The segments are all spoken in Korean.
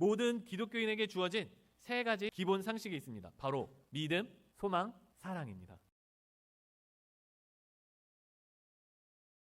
모든 기독교인에게 주어진 세 가지 기본 상식이 있습니다. 바로 믿음, 소망, 사랑입니다.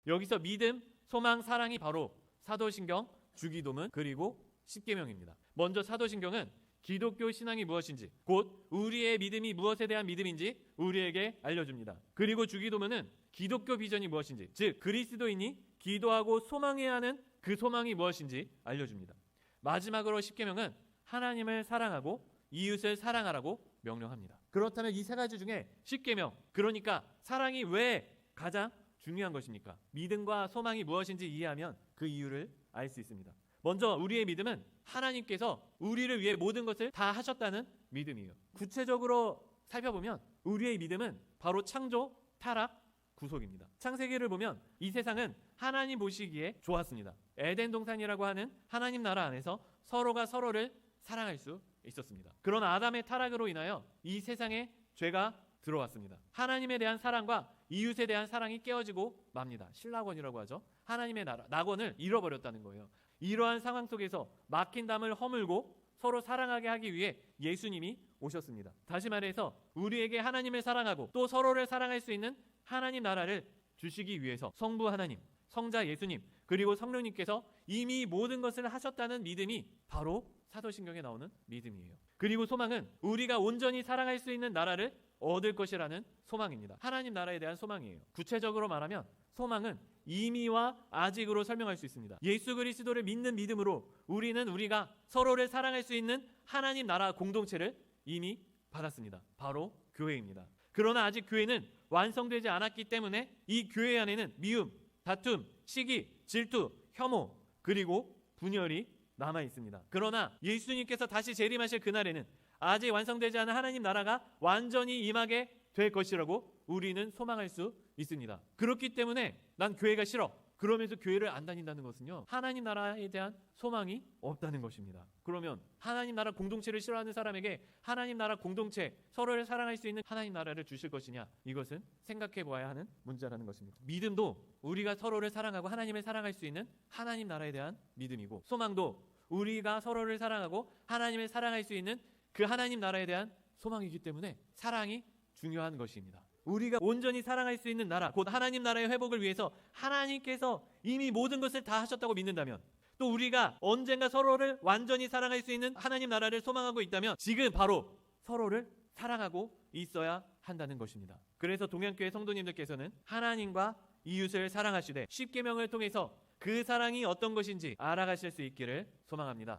여기서 믿음, 소망, 사랑이 바로 사도신경, 주기도문, 그리고 십계명입니다. 먼저 사도신경은 기독교 신앙이 무엇인지, 곧 우리의 믿음이 무엇에 대한 믿음인지 우리에게 알려줍니다. 그리고 주기도문은 기독교 비전이 무엇인지, 즉 그리스도인이 기도하고 소망해야 하는 그 소망이 무엇인지 알려줍니다. 마지막으로 십계명은 하나님을 사랑하고 이웃을 사랑하라고 명령합니다. 그렇다면 이 세 가지 중에 십계명, 그러니까 사랑이 왜 가장 중요한 것입니까? 믿음과 소망이 무엇인지 이해하면 그 이유를 알 수 있습니다. 먼저 우리의 믿음은 하나님께서 우리를 위해 모든 것을 다 하셨다는 믿음이에요. 구체적으로 살펴보면 우리의 믿음은 바로 창조, 타락, 구속입니다. 창세기를 보면 이 세상은 하나님 보시기에 좋았습니다. 에덴 동산이라고 하는 하나님 나라 안에서 서로가 서로를 사랑할 수 있었습니다. 그러나 아담의 타락으로 인하여 이 세상에 죄가 들어왔습니다. 하나님에 대한 사랑과 이웃에 대한 사랑이 깨어지고 맙니다. 신락원이라고 하죠. 하나님의 나라, 낙원을 잃어버렸다는 거예요. 이러한 상황 속에서 막힌 담을 허물고 서로 사랑하게 하기 위해 예수님이 오셨습니다. 다시 말해서 우리에게 하나님을 사랑하고 또 서로를 사랑할 수 있는 하나님 나라를 주시기 위해서 성부 하나님, 성자 예수님, 그리고 성령님께서 이미 모든 것을 하셨다는 믿음이 바로 사도신경에 나오는 믿음이에요. 그리고 소망은 우리가 온전히 사랑할 수 있는 나라를 얻을 것이라는 소망입니다. 하나님 나라에 대한 소망이에요. 구체적으로 말하면 소망은 이미와 아직으로 설명할 수 있습니다. 예수 그리스도를 믿는 믿음으로 우리는 우리가 서로를 사랑할 수 있는 하나님 나라 공동체를 이미 받았습니다. 바로 교회입니다. 그러나 아직 교회는 완성되지 않았기 때문에 이 교회 안에는 미움, 다툼, 시기, 질투, 혐오, 그리고 분열이 남아 있습니다. 그러나 예수님께서 다시 재림하실 그날에는 아직 완성되지 않은 하나님 나라가 완전히 임하게 될 것이라고 우리는 소망할 수 있습니다. 그렇기 때문에 난 교회가 싫어. 그러면서 교회를 안 다닌다는 것은요. 하나님 나라에 대한 소망이 없다는 것입니다. 그러면 하나님 나라 공동체를 싫어하는 사람에게 하나님 나라 공동체 서로를 사랑할 수 있는 하나님 나라를 주실 것이냐? 이것은 생각해 보아야 하는 문제라는 것입니다. 믿음도 우리가 서로를 사랑하고 하나님을 사랑할 수 있는 하나님 나라에 대한 믿음이고 소망도 우리가 서로를 사랑하고 하나님을 사랑할 수 있는 그 하나님 나라에 대한 소망이기 때문에 사랑이 중요한 것입니다. 우리가 온전히 사랑할 수 있는 나라, 곧 하나님 나라의 회복을 위해서 하나님께서 이미 모든 것을 다 하셨다고 믿는다면 또 우리가 언젠가 서로를 완전히 사랑할 수 있는 하나님 나라를 소망하고 있다면 지금 바로 서로를 사랑하고 있어야 한다는 것입니다. 그래서 동양교회 성도님들께서는 하나님과 이웃을 사랑하시되 십계명을 통해서 그 사랑이 어떤 것인지 알아가실 수 있기를 소망합니다.